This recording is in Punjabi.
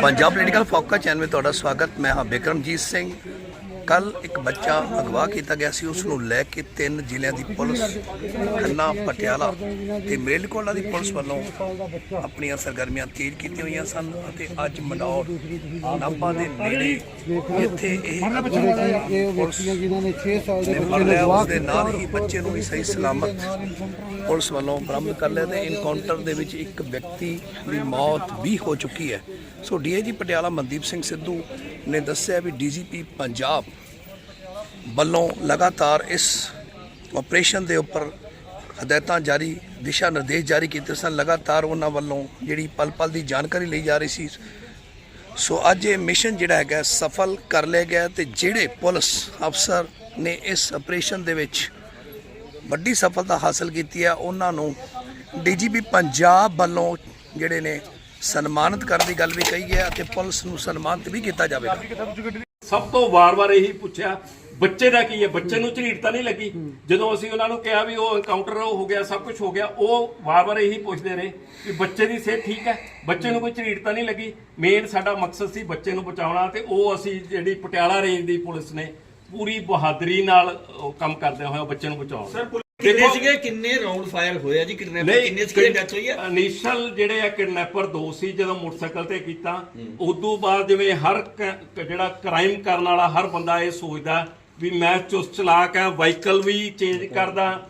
पंजाब पोलिटिकल फोकस चैनल में स्वागत। मैं हाँ बिक्रमजीत सिंह। ਕੱਲ ਇੱਕ ਬੱਚਾ ਅਗਵਾ ਕੀਤਾ ਗਿਆ ਸੀ, ਉਸ ਨੂੰ ਲੈ ਕੇ ਤਿੰਨ ਜ਼ਿਲ੍ਹਿਆਂ ਦੀ ਪੁਲਿਸ, ਖੰਨਾ, ਪਟਿਆਲਾ ਤੇ ਮੇਲਕੋਲਾ ਦੀ ਪੁਲਿਸ ਵੱਲੋਂ ਆਪਣੀਆਂ ਸਰਗਰਮੀਆਂ ਤੇਜ਼ ਕੀਤੀਆਂ ਹੋਈਆਂ ਸਨ ਅਤੇ ਅੱਜ ਮਨੌਰ ਨਾਭਾ ਦੇ ਨੇੜੇ ਜਿੱਥੇ ਇਹ ਇਹ ਵਿਅਕਤੀਆਂ ਜਿਨ੍ਹਾਂ ਨੇ 6 ਸਾਲ ਦੇ ਬੱਚੇ ਨੂੰ ਲਿਆ ਦੇ ਨਾਲ ਹੀ ਬੱਚੇ ਨੂੰ ਵੀ ਸਹੀ ਸਲਾਮਤ ਪੁਲਿਸ ਵੱਲੋਂ ਬਰਾਮਦ ਕਰ ਲਿਆ ਤੇ ਇਨਕਾਊਂਟਰ ਦੇ ਵਿੱਚ ਇੱਕ ਵਿਅਕਤੀ ਦੀ ਮੌਤ ਵੀ ਹੋ ਚੁੱਕੀ ਹੈ। ਸੋ ਡੀਆਈਜੀ ਪਟਿਆਲਾ ਮਨਦੀਪ ਸਿੰਘ ਸਿੱਧੂ ਨੇ ਦੱਸਿਆ ਵੀ ਡੀਜੀਪੀ ਪੰਜਾਬ ਵੱਲੋਂ ਲਗਾਤਾਰ ਇਸ ਆਪਰੇਸ਼ਨ ਦੇ ਉੱਪਰ ਹਦਾਇਤਾਂ ਜਾਰੀ, ਦਿਸ਼ਾ ਨਿਰਦੇਸ਼ ਜਾਰੀ ਕੀਤੇ ਸਨ। ਲਗਾਤਾਰ ਉਹਨਾਂ ਵੱਲੋਂ ਜਿਹੜੀ ਪਲ ਪਲ ਦੀ ਜਾਣਕਾਰੀ ਲਈ ਜਾ ਰਹੀ ਸੀ। ਸੋ ਅੱਜ ਇਹ ਮਿਸ਼ਨ ਜਿਹੜਾ ਹੈਗਾ ਸਫਲ ਕਰ ਲਿਆ ਗਿਆ ਤੇ ਜਿਹੜੇ ਪੁਲਿਸ ਅਫਸਰ ਨੇ ਇਸ ਆਪਰੇਸ਼ਨ ਦੇ ਵਿੱਚ ਵੱਡੀ ਸਫਲਤਾ ਹਾਸਲ ਕੀਤੀ ਹੈ, ਉਹਨਾਂ ਨੂੰ ਡੀਜੀਪੀ ਪੰਜਾਬ ਵੱਲੋਂ ਜਿਹੜੇ ਨੇ ਸਨਮਾਨਿਤ ਕਰਨ ਦੀ ਗੱਲ ਵੀ ਕਹੀ ਹੈ ਅਤੇ ਪੁਲਿਸ ਨੂੰ ਸਨਮਾਨਿਤ ਵੀ ਕੀਤਾ ਜਾਵੇਗਾ। ਸਭ ਤੋਂ ਵਾਰ-ਵਾਰ ਇਹੀ ਪੁੱਛਿਆ ਬੱਚੇ ਦਾ ਕੀ ਹੈ? ਬੱਚੇ ਨੂੰ ਝਰੀਟ ਤਾਂ ਨਹੀਂ ਲੱਗੀ। ਜਦੋਂ ਅਸੀਂ ਉਹਨਾਂ ਨੂੰ ਕਿਹਾ ਵੀ ਉਹ ਐਨਕਾਊਂਟਰ ਹੋ ਗਿਆ ਸਭ ਕੁਝ ਹੋ ਗਿਆ ਉਹ ਵਾਰ-ਵਾਰ ਇਹੀ ਪੁੱਛਦੇ ਰਹੇ ਕਿ ਬੱਚੇ ਦੀ ਸਿਹਤ ਠੀਕ ਹੈ? ਬੱਚੇ ਨੂੰ ਕੋਈ ਝਰੀਟ ਤਾਂ ਨਹੀਂ ਲੱਗੀ? ਮੇਨ ਸਾਡਾ ਮਕਸਦ ਸੀ ਬੱਚੇ ਨੂੰ ਬਚਾਉਣਾ ਤੇ ਉਹ ਅਸੀਂ ਜਿਹੜੀ ਪਟਿਆਲਾ ਰੇਂਜ ਦੀ ਪੁਲਿਸ ਨੇ ਪੂਰੀ ਬਹਾਦਰੀ ਨਾਲ ਉਹ ਕੰਮ ਕਰਦੇ ਹੋਏ ਉਹ ਬੱਚੇ ਨੂੰ ਬਚਾਉਣਾ ਕਿੰਨੇ ਸੀਗੇ? ਕਿੰਨੇ ਰਾਉਂਡ ਫਾਇਰ ਹੋਏ ਆ ਜੀ? ਕਿਡਨੈਪਰ ਕਿੰਨੇ ਸੀਗੇ? ਡੈਥ ਹੋਈ ਆ? ਇਨੀਸ਼ੀਅਲ ਜਿਹੜੇ ਆ ਕਿਡਨੈਪਰ ਦੋ ਸੀ ਜਦੋਂ ਮੋਟਰਸਾਈਕਲ ਤੇ ਕੀਤਾ। ਉਦੋਂ ਬਾਅਦ ਜਿਵੇਂ ਹਰ ਜਿਹੜਾ ਕ੍ਰਾਈਮ ਕਰਨ ਵਾਲਾ ਹਰ ਬੰਦਾ ਇਹ ਸੋਚਦਾ ਵੀ ਮੈਂ ਚੁਸਤ ਚਲਾਕ ਆ ਵਾਹੀਕਲ ਵੀ ਚੇਂਜ ਕਰਦਾ।